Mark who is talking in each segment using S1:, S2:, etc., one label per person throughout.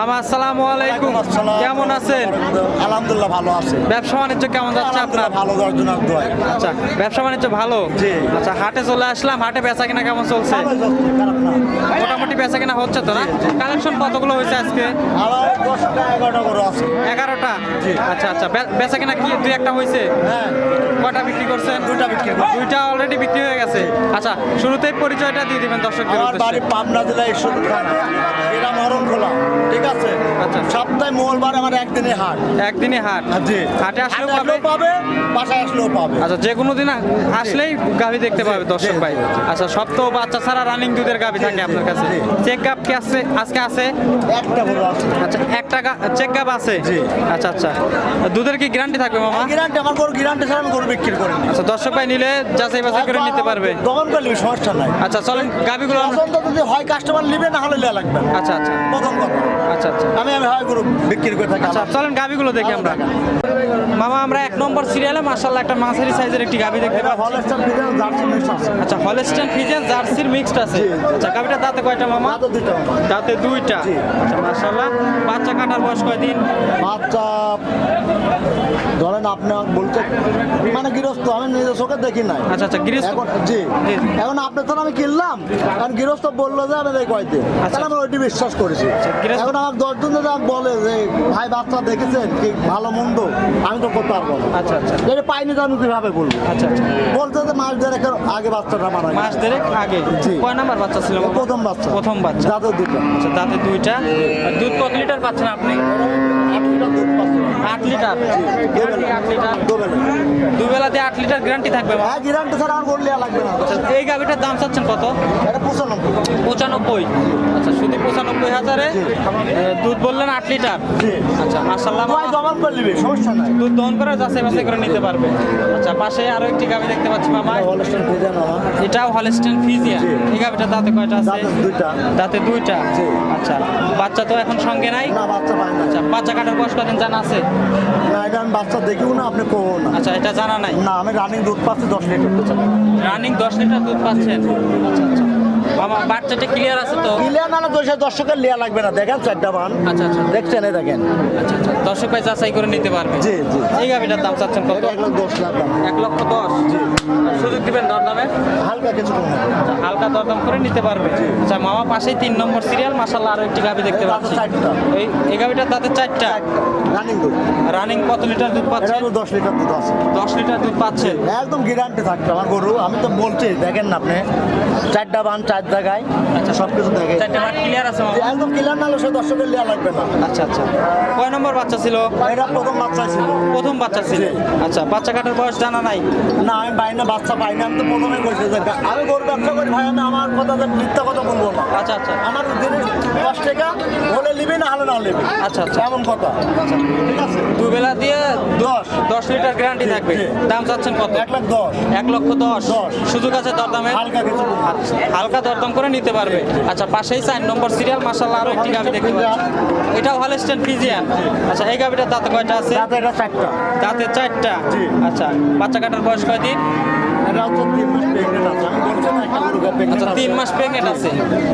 S1: মামা আসসালামু আলাইকুম। কেমন আছেন?
S2: আলহামদুলিল্লাহ ভালো আছে।
S1: ব্যবসা বাণিজ্য কেমন যাচ্ছে আপনার?
S2: ভালো দর্জনার দোয়াই
S1: আচ্ছা ব্যবসা বাণিজ্য ভালো?
S2: জি।
S1: আচ্ছা হাটে চলে আসলাম হাটে বেচা কিনা কেমন চলছে? মোটামুটি বেচা কিনা হচ্ছে তো না? কালেকশন কতগুলো হয়েছে আজকে?
S2: এগারোটা।
S1: আচ্ছা আচ্ছা বেচা কিনা কি দুই একটা হয়েছে?
S2: হ্যাঁ।
S1: কয়টা বিক্রি করছেন?
S2: দুইটা বিক্রি করছি।
S1: দুইটা অলরেডি বিক্রি হয়ে গেছে। আচ্ছা শুরুতেই পরিচয়টা দিয়ে দিবেন দর্শকদের
S2: বাড়ি পাবনা জেলা ঈশ্বর থানা। এরা মরণ খোলা ঠিক আছে?
S1: আচ্ছা।
S2: সপ্তাহে মঙ্গলবার আমার একদিনে হাট।
S1: একদিনে হাট?
S2: আর জি।
S1: হাটে আসলেও পাবে।
S2: বাসায় আসলেও পাবে।
S1: আচ্ছা যে কোনো দিন আসলেই গাভি দেখতে পাবে দর্শক ভাই। আচ্ছা সব তো বাচ্চা ছাড়া রানিং দুধের গাভি থাকে আপনার কাছে। চেক গাপ কি আছে? আজকে আছে?
S2: একটা বড় আছে।
S1: আচ্ছা একটা চেক গাপ আছে?
S2: জি।
S1: আচ্ছা আচ্ছা। দুধের কি গ্যারান্টি থাকবে মামা?
S2: গ্যারান্টি আমার গরু গ্যারান্টি ছাড়া আমি গরু বিক্রি করি
S1: আচ্ছা দর্শক ভাই নিলে যাচাই বাছাই করে নিতে পারবে।
S2: দমন করলে সমস্যা নাই।
S1: আচ্ছা চলেন গাভিগুলো
S2: পছন্দ যদি হয় কাস্টমার নিবে না হলে লেয়া লাগবে
S1: আচ্ছা আচ্ছা।
S2: প্রথম কথা।
S1: আচ্ছা আচ্ছা।
S2: আমি আমি হয় গরু বিক্রি করে থাকি
S1: আচ্ছা চলেন গাভিগুলো দেখি আমরা। মামা আমরা এক নম্বর সিরিয়ালে মার্শাল্লাহ একটা মাঝারি সাইজের একটি গাভি দেখতে পাচ্ছি। আচ্ছা হলস্টেন ফিজেন জার্সির মিক্সড আছে।
S2: জি।
S1: আচ্ছা গাভিটা দাঁতে কয়টা মামা। দাঁতে দুইটা আচ্ছা মার্শাল্লাহ বাচ্চা কাটার বয়স কয়দিন?
S2: বাচ্চা ধরেন আপনি বলছেন মানে গৃহস্থ আমি নিজের চোখে দেখি নাই।
S1: আচ্ছা আচ্ছা গৃহস্থ।
S2: জি। এখন আপনার তো আমি কিনলাম। কারণ গৃহস্থ বলল যে আমি কয়দিন? তাহলে আমি ওইটি বিশ্বাস করেছি।
S1: আচ্ছা,
S2: এখন আমার দশজন যদি বলে যে ভাই বাচ্চা দেখেছেন কি ভালো মন্দ? আমি তো করতে পারব
S1: আচ্ছা আচ্ছা।
S2: এটা পাইনি তো আমি কীভাবে বলব?
S1: আচ্ছা আচ্ছা।
S2: বলতে যে মাস দেড়েক আগে বাচ্চাটা মারা।
S1: মাস দেড়েক আগে?
S2: জি।
S1: কয় নাম্বার বাচ্চা ছিল?
S2: প্রথম বাচ্চা।
S1: প্রথম বাচ্চা।
S2: দাঁতের দুটো
S1: আচ্ছা দাঁতের দুইটা। দুধ কত লিটার পাচ্ছেন আপনি?
S2: আট লিটার দুধ পাচ্ছে।
S1: আট লিটার? দুই বেলাতে আট লিটার গ্যারান্টি থাকবে
S2: হ্যাঁ গ্যারান্টি ছাড়া আমার গরু লাগবে না।
S1: আচ্ছা এই গাভিটার দাম চাচ্ছেন কত?
S2: এটা পঁচানব্বই।
S1: পঁচানব্বই। আচ্ছা শুধু পঁচানব্বই হাজারে? দুধ বললেন আট লিটার? আচ্ছা
S2: ভাই জবান করে নিবি সমস্যা নাই।
S1: দুধ দহন করে যাচাই বাছাই করে নিতে পারবে। আচ্ছা পাশে আরও একটি গাভি দেখতে পাচ্ছি মামা। এটাও হলস্টেন ফিজিয়া
S2: জি।
S1: এই গাভিটা দাঁতে কয়টা আছে?
S2: দুইটা।
S1: দাঁতে দুইটা। আচ্ছা বাচ্চা তো এখন সঙ্গে নাই? আচ্ছা বাচ্চা কাটার বয়স কদিন জানা আছে?
S2: না এটা আমি বাচ্চা দেখিও না আপনি না।
S1: আচ্ছা এটা জানা নাই?
S2: না আমি রানিং দুধ পাচ্ছি দশ লিটার
S1: রানিং দশ লিটার দুধ পাচ্ছেন? আচ্ছা আচ্ছা। বাচ্চাটা ক্লিয়ার আছে তো?
S2: না না দশ দর্শকের লিয়া লাগবে না। দেখেন চারটা বান।
S1: আচ্ছা আচ্ছা।
S2: দেখছেন দেখেন।
S1: আচ্ছা আচ্ছা। দর্শক ভাই যাচাই করে নিতে পারবে।
S2: জি জি।
S1: এই গাভিটার দাম চাচ্ছেন কত?
S2: এক লাখ দশ লাখ দাম।
S1: এক লক্ষ দশ। সুযোগ দিবেন দরদামে?
S2: হালকা কিছু কম
S1: হালকা দরদাম করে নিতে পারবে। আচ্ছা মামা পাশেই তিন নম্বর সিরিয়াল মাসাল্লাহ আরও একটি গাভি দেখতে পাচ্ছি। এই এই গাভিটার তাতে চারটা?
S2: রানিং দুধ।
S1: রানিং কত লিটার দুধ
S2: পাচ্ছে? দশ লিটার দুধ আছে।
S1: দশ লিটার দুধ পাচ্ছে।
S2: একদম গ্যারান্টি থাকবে আমার গরু। আমি তো বলছি দেখেন না আপনি। চারটা বান চার জায়গায়। আচ্ছা। সব কিছু দেখে।
S1: চারটে মাঠ ক্লিয়ার আছে মামা?
S2: একদম ক্লিয়ার না হলে সে দর্শকের লিয়া লাগবে না।
S1: আচ্ছা আচ্ছা। কয় নম্বর বাচ্চা? ছিল?
S2: এটা প্রথম বাচ্চা ছিল।
S1: প্রথম বাচ্চা ছিল? আচ্ছা বাচ্চা কাটার বয়স জানা নাই?
S2: না আমি পাই না বাচ্চা পাই না আমি তো প্রথমে যে আমি গরু ব্যবসা করি ভাই আমি আমার কথা যে মিথ্যা কথা বলব না।
S1: আচ্ছা আচ্ছা।
S2: আমার দিনে দশ টাকা হলে নিবি না হলে না নিবি।
S1: আচ্ছা, আচ্ছা।
S2: এমন কথা। ঠিক আছে?
S1: দুবেলা দিয়ে
S2: দশ।
S1: লিটার গ্যারান্টি থাকবে। দাম চাচ্ছেন কত?
S2: এক লাখ দশ।
S1: এক লক্ষ দশ। সুযোগ আছে দরদামে
S2: হালকা কিছু
S1: আচ্ছা, হালকা দরদাম করে নিতে পারবে। আচ্ছা পাশেই চার নম্বর সিরিয়াল মাসাল্লাহ আরও একটি গাভি দেখতে পাচ্ছি এটাও হলস্টেন ফিজিয়ান আচ্ছা এই গাভিটার দাঁতে কয়টা আছে? দাঁতে চারটা।
S2: জি।
S1: আচ্ছা বাচ্চা কাটার বয়স কয়দিন আচ্ছা তিন মাস প্রেগনেন্ট আছে।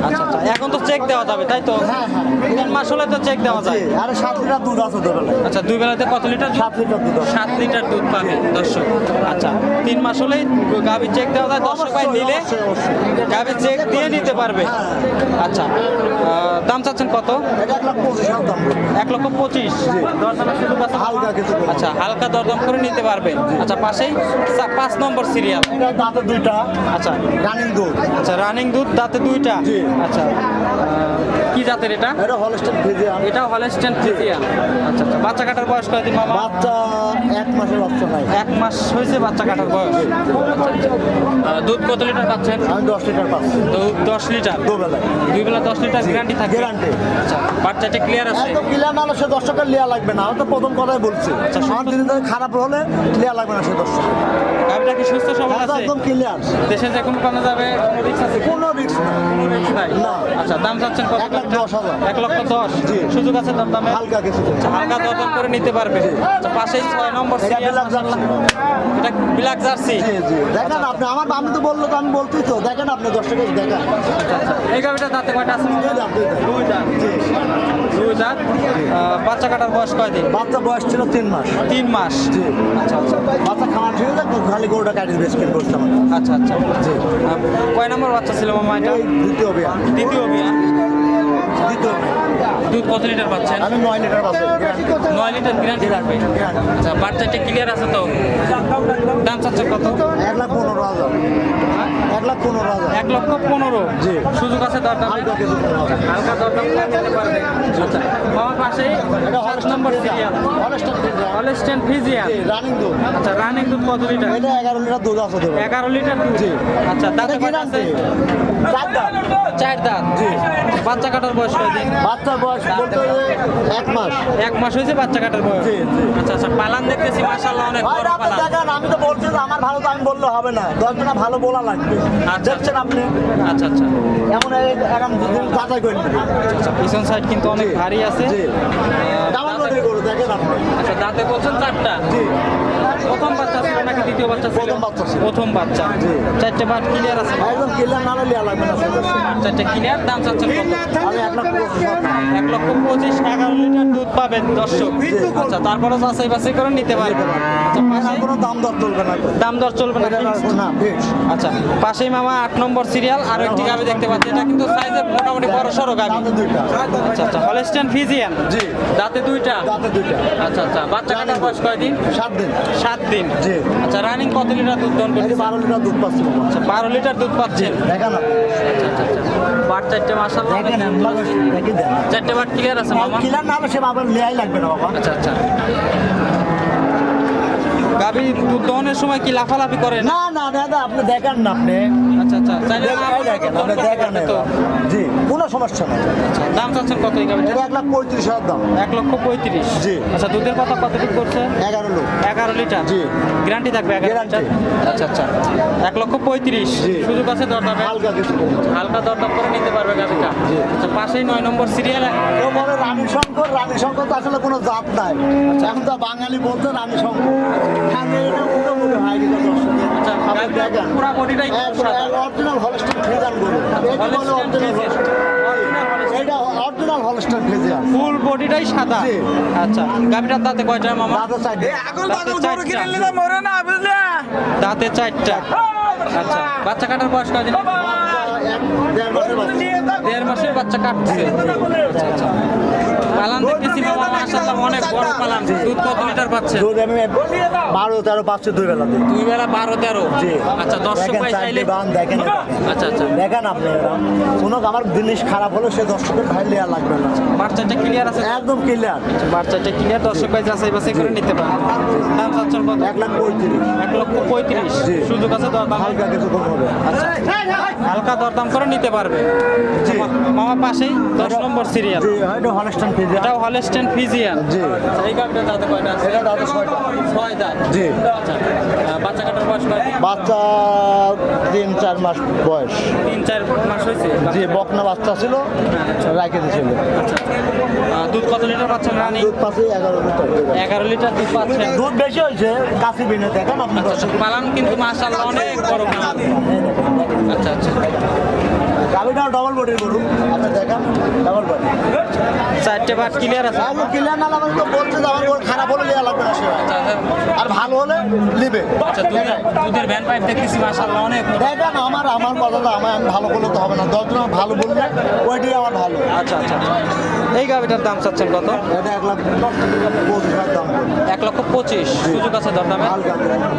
S1: আচ্ছা আচ্ছা এখন তো চেক দেওয়া যাবে তাই তো?
S2: হ্যাঁ হ্যাঁ।
S1: তিন মাস হলে তো চেক দেওয়া যায়।
S2: আরে সাত লিটার দুধ আছে
S1: আচ্ছা দুই বেলাতে কত লিটার
S2: সাত লিটার
S1: সাত লিটার দুধ পাবে দর্শক। আচ্ছা তিন মাস হলেই গাভি চেক দেওয়া যায় দর্শক ভাই নিলে
S2: অবশ্যই।
S1: চেক দিয়ে নিতে পারবে। আচ্ছা দাম চাচ্ছেন কত?
S2: এক
S1: লক্ষ পঁচিশ। আচ্ছা হালকা দরদাম করে নিতে পারবে। আচ্ছা পাশেই পাঁচ নম্বর সিরিয়াল।
S2: দাঁতে দুইটা।
S1: আচ্ছা।
S2: রানিং দুধ।
S1: আচ্ছা রানিং দুধ দাঁতে দুইটা। আচ্ছা। কি জাতের এটা?
S2: এটা হলস্টেন ফিজিয়ান
S1: এটাও হলেস্টেন ফ্রিজিয়ান আচ্ছা আচ্ছা। বাচ্চা কাটার বয়স কয়দিন মামা?
S2: বাচ্চা এক মাসের বাচ্চা নাই
S1: এক মাস হয়েছে বাচ্চা কাটার বয়স। আচ্ছা, আচ্ছা। দুধ কত লিটার পাচ্ছেন?
S2: আমি দশ লিটার পাচ্ছি।
S1: দুধ দশ লিটার?
S2: দুবেলায়
S1: দুই বেলা দশ লিটার গ্যারান্টি থাকে
S2: গ্যারান্টি
S1: আচ্ছা বাচ্চাটি ক্লিয়ার আছে?
S2: একদম ক্লিয়ার না হলে সে দর্শকের লিয়া লাগবে না। আমি তো প্রথম কথাই বলছি।
S1: আচ্ছা,
S2: আমার দিন খারাপ হলে লিয়া লাগবে না সে দর্শক।
S1: গাড়িটা কি সুস্থ সবল আছে?
S2: একদম ক্লিয়ার
S1: দেশে যে কোনো কানে যাবে কোনো রিক্স আছে?
S2: কোনো রিস্ক
S1: রিক্স নাই।
S2: না।
S1: আচ্ছা দাম চাচ্ছেন কত
S2: দশ হাজার।
S1: এক লক্ষ দশ। সুযোগ আছে দাম দামে?
S2: হালকা কিছু
S1: হালকা দরদাম করে নিতে পারবে। ছয় নম্বর
S2: এটা
S1: ব্ল্যাক জার্সি।
S2: দেখেন আপনি আমার আমি তো বলল তো আমি বলতেই তো দেখেন আপনি দেখেন।
S1: এই গাড়িটা দাঁতে কয়টা আছে? দাঁত বাচ্চা কাটার বয়স কয়দিন?
S2: বাচ্চা বয়স ছিল তিন মাস।
S1: তিন মাস।
S2: জি।
S1: আচ্ছা আচ্ছা।
S2: বাচ্চা খাওয়া ঠিক আছে খালি গরুটা কাটিয়ে
S1: আচ্ছা আচ্ছা।
S2: জি।
S1: কয় নম্বর বাচ্চা ছিল মামা এটা?
S2: দ্বিতীয় বিয়া
S1: দ্বিতীয় বিয়া।
S2: দ্বিতীয় বিয়া।
S1: দুধ কত লিটার পাচ্ছেন?
S2: আমি নয় লিটার
S1: নয় লিটার গ্যারান্টি রাখবে আচ্ছা বাচ্চাটা ক্লিয়ার আছে তো? দাম চাচ্ছে কত?
S2: এক লাখ পনেরো হাজার। এক লাখ পনেরো হাজার।
S1: এক লক্ষ পনেরো।
S2: জি।
S1: সুযোগ আছে দর দামে
S2: হালকা কিছু
S1: হালকা দর দাম নিতে পারবে আচ্ছা আমার পাশেই
S2: এটা
S1: সাত নম্বর সিরিয়াল
S2: রানিং দুধ।
S1: আচ্ছা রানিং দুধ কত লিটার?
S2: এটা এগারো লিটার দুধ আছে
S1: এগারো লিটার দুধ।
S2: জি।
S1: আচ্ছা আছে?
S2: চার দাঁত।
S1: চার দাঁত।
S2: জি।
S1: বাচ্চা কাটার বয়স কয়দিন
S2: বাচ্চার বয়স বলতে এক মাস।
S1: এক মাস হয়েছে বাচ্চা কাটার বয়স?
S2: জি, জি।
S1: আচ্ছা আচ্ছা পালান দেখতেছি মাশাআল্লাহ অনেক বড় পালান।
S2: দেখেন আমি তো বলছি যে আমার ভালো তো আমি বললে হবে না। দশজনা ভালো বলা লাগবে।
S1: আচ্ছা।
S2: দেখছেন আপনি?
S1: আচ্ছা আচ্ছা।
S2: এমন এরকম দুদিন যাচাই করে
S1: আচ্ছা পিছন সাইড কিন্তু অনেক। ভারী আছে।
S2: জি। বডি দেখেন আপনি।
S1: আচ্ছা দাঁতে বলছেন চারটা?
S2: জি।
S1: প্রথম বাচ্চা ছিল নাকি দ্বিতীয় বাচ্চা ছিল?
S2: প্রথম বাচ্চা ছিল।
S1: প্রথম বাচ্চা। চারটে বাট ক্লিয়ার আছে।
S2: একদম কিলার না লিয়া লাগবে না
S1: চারটে ক্লিয়ার দাম চাচ্ছেন
S2: আমি এক লাখ পঁচিশ
S1: এক লক্ষ পঁচিশ এগারো লিটার দুধ পাবেন দর্শক। আচ্ছা তারপরে যাচাই বাছাই করে নিতে পারবেন। আচ্ছা
S2: কোনো দাম দর চলবে না
S1: দাম দর চলবে না আচ্ছা পাশেই মামা আট নম্বর সিরিয়াল আর একটি গাবি দেখতে পাচ্ছি। এটা কিন্তু সাইজে মোটামুটি বড় সড়ো গাবি। আচ্ছা আচ্ছা হলস্টেন ফিজিয়ান
S2: জি।
S1: দাঁতে দুইটা?
S2: দাঁতে দুইটা।
S1: আচ্ছা আচ্ছা বাচ্চা কাটার বয়স কয়দিন?
S2: সাত দিন।
S1: সাত দিন?
S2: জি।
S1: আচ্ছা রানিং কত লিটার দুধ দন করছে
S2: বারো লিটার দুধ পাচ্ছি
S1: আচ্ছা বারো লিটার দুধ পাচ্ছেন?
S2: দেখেন।
S1: আচ্ছা আচ্ছা আচ্ছা বাট চারটে মাসাল
S2: দেখেন দেন।
S1: চারটে বাট ক্লিয়ার আছে মামা?
S2: কিলার না হলে সে বাবার লেয়াই লাগবে না বাবা।
S1: আচ্ছা আচ্ছা। গাবি দহনের সময় কি লাফালাফি করে? না
S2: না দাদা আপনি দেখেন না আপনি।
S1: আচ্ছা আচ্ছা।
S2: দেখেন আপনি দেখেন
S1: তো।
S2: সমস্যা নেই।
S1: আচ্ছা দাম চাচ্ছেন কত এই গাবিটা
S2: এক লাখ পঁয়ত্রিশ হাজার দাম।
S1: এক লক্ষ পঁয়ত্রিশ।
S2: জি।
S1: আচ্ছা দুধের কথা কতটুকু করছে?
S2: এগারো লোক
S1: এগারো লিটার?
S2: জি।
S1: গ্যারান্টি থাকবে এগারো লিটার। আচ্ছা আচ্ছা। এক লক্ষ পঁয়ত্রিশ। সুযোগ আছে দরদামে?
S2: হালকা কিছু
S1: হালকা দরদাম করে নিতে পারবে গাবিটা আচ্ছা পাশেই নয় নম্বর সিরিয়াল
S2: কেউ বলে রানী শঙ্কর রানী শঙ্কর তো আসলে কোনো জাত নাই। এখন তো বাঙালি বলতে রানী শঙ্কর। হয়।
S1: আচ্ছা পুরা বডিটাই
S2: অরিজিনাল হলস্টাইন ফ্রিজান গরু। বলে অরিজিনাল এটা অরিজিনাল হলস্টাইন ফ্রিজান
S1: ফুল বডিটাই সাদা? আচ্ছা গাবিটার দাঁতে কয়টা মামা? দাঁতে চারটা। দাঁতে চারটা। আচ্ছা বাচ্চা কাটার বয়স কয়দিন?
S2: দেড় মাসের বাচ্চা।
S1: দেড় মাসের বাচ্চা কাটছে। আচ্ছা আচ্ছা। পালান দেখতেছি মামা মাশাআল্লাহ অনেক বড় পালান। দুধ কত লিটার পাচ্ছে?
S2: দুধ আমি বারো তেরো পাঁচশো দুই বেলা দিই
S1: বেলা বারো তেরো?
S2: জি।
S1: আচ্ছা দর্শক ভাই চাইলে
S2: বান দেখেন এটা।
S1: আচ্ছা আচ্ছা।
S2: দেখেন আপনি এটা। কোনো আমার জিনিস খারাপ হলে সে দর্শকের ভাই লেয়া লাগবে না।
S1: বাচ্চাটা ক্লিয়ার আছে?
S2: একদম ক্লিয়ার
S1: বাচ্চাটা ক্লিয়ার দর্শক ভাই যাচাই বাছাই করে নিতে পারেন দাম চাচ্ছেন কত?
S2: এক লাখ পঁয়ত্রিশ।
S1: এক লক্ষ পঁয়ত্রিশ। সুযোগ আছে দরদাম?
S2: হালকা কিছু কম হবে।
S1: আচ্ছা। হালকা দরদাম করে নিতে পারবে।
S2: জি।
S1: মামা পাশেই দশ নম্বর সিরিয়াল
S2: জি হয়তো হলস্টান ফিজিয়ান।
S1: এটাও হলস্টেন ফিজিয়ান।
S2: জি।
S1: আচ্ছা, এই গাবিটা দাঁতে কয়টা আছে?
S2: এটা দাদা ছয়টা।
S1: ছয় দাঁত
S2: জি।
S1: আচ্ছা বাচ্চা কাটার বয়স
S2: বাচ্চা তিন চার মাস বয়স।
S1: তিন চার মাস হয়েছে?
S2: জি বকনা বাচ্চা ছিল রাখে দিয়েছিল।
S1: আচ্ছা। দুধ কত লিটার পাচ্ছেন রানি?
S2: দুধ পাশে এগারো লিটার।
S1: এগারো লিটার দুধ পাচ্ছেন।
S2: দুধ বেশি হয়েছে কাশি বিনে দেখেন আপনি
S1: আচ্ছা পালান কিন্তু মাশাআল্লাহ অনেক বড় আচ্ছা আচ্ছা।
S2: গাড়িটাও ডবল বডির গরু। আপনি দেখেন। ডবল বডি
S1: চারটে বাট ক্লিয়ার আছে।
S2: আমি ক্লিয়ার না লাগলে তো বলছে যে আমার খারাপ হলে নেওয়া লাগবে না
S1: আচ্ছা আচ্ছা
S2: আর ভালো হলে নিবে।
S1: আচ্ছা দুধের দুধের ভ্যান পাইপ দেখতেছি মাশাআল্লাহ অনেক
S2: দেখেন আমার আমার কথাটা আমার আমি ভালো করলে তো হবে না। দশজন ভালো বললে ওইটাই আমার ভালো।
S1: আচ্ছা আচ্ছা এই গাভিটার দাম চাচ্ছেন কত?
S2: এটা এক লাখ পঁচিশ হাজার দাম।
S1: এক লক্ষ পঁচিশ। সুযোগ আছে দরদামে।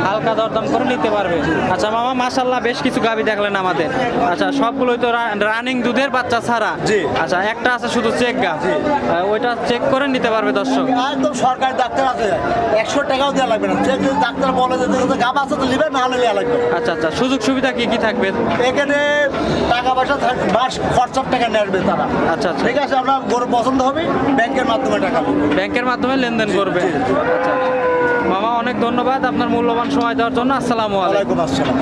S2: হালকা
S1: দরদাম করে নিতে পারবে। আচ্ছা মামা মাশাল্লাহ বেশ কিছু গাভি দেখলেন আমাদের। আচ্ছা সবগুলোই তো রানিং দুধের বাচ্চা ছাড়া।
S2: জি।
S1: আচ্ছা একটা আছে শুধু চেক গা। ওইটা চেক করে নিতে পারবে দর্শক।
S2: একদম সরকারি ডাক্তার আছে। একশো টাকাও দেওয়া লাগবে না। যে যদি ডাক্তার বলে যে গাব আছে তো নিবে না হলে নেওয়া লাগবে।
S1: আচ্ছা আচ্ছা সুযোগ সুবিধা কি কি থাকবে?
S2: এখানে টাকা পয়সা থাক- মাস খরচার টাকা নেবে তারা।
S1: আচ্ছা আচ্ছা।
S2: ঠিক আছে আপনার গরু পছন্দ হবে ব্যাংকের মাধ্যমে টাকা
S1: ব্যাংকের মাধ্যমে লেনদেন করবে। আচ্ছা। মামা অনেক ধন্যবাদ আপনার মূল্যবান সময় দেওয়ার জন্য। আসসালামু আলাইকুম।
S2: আসসালাম।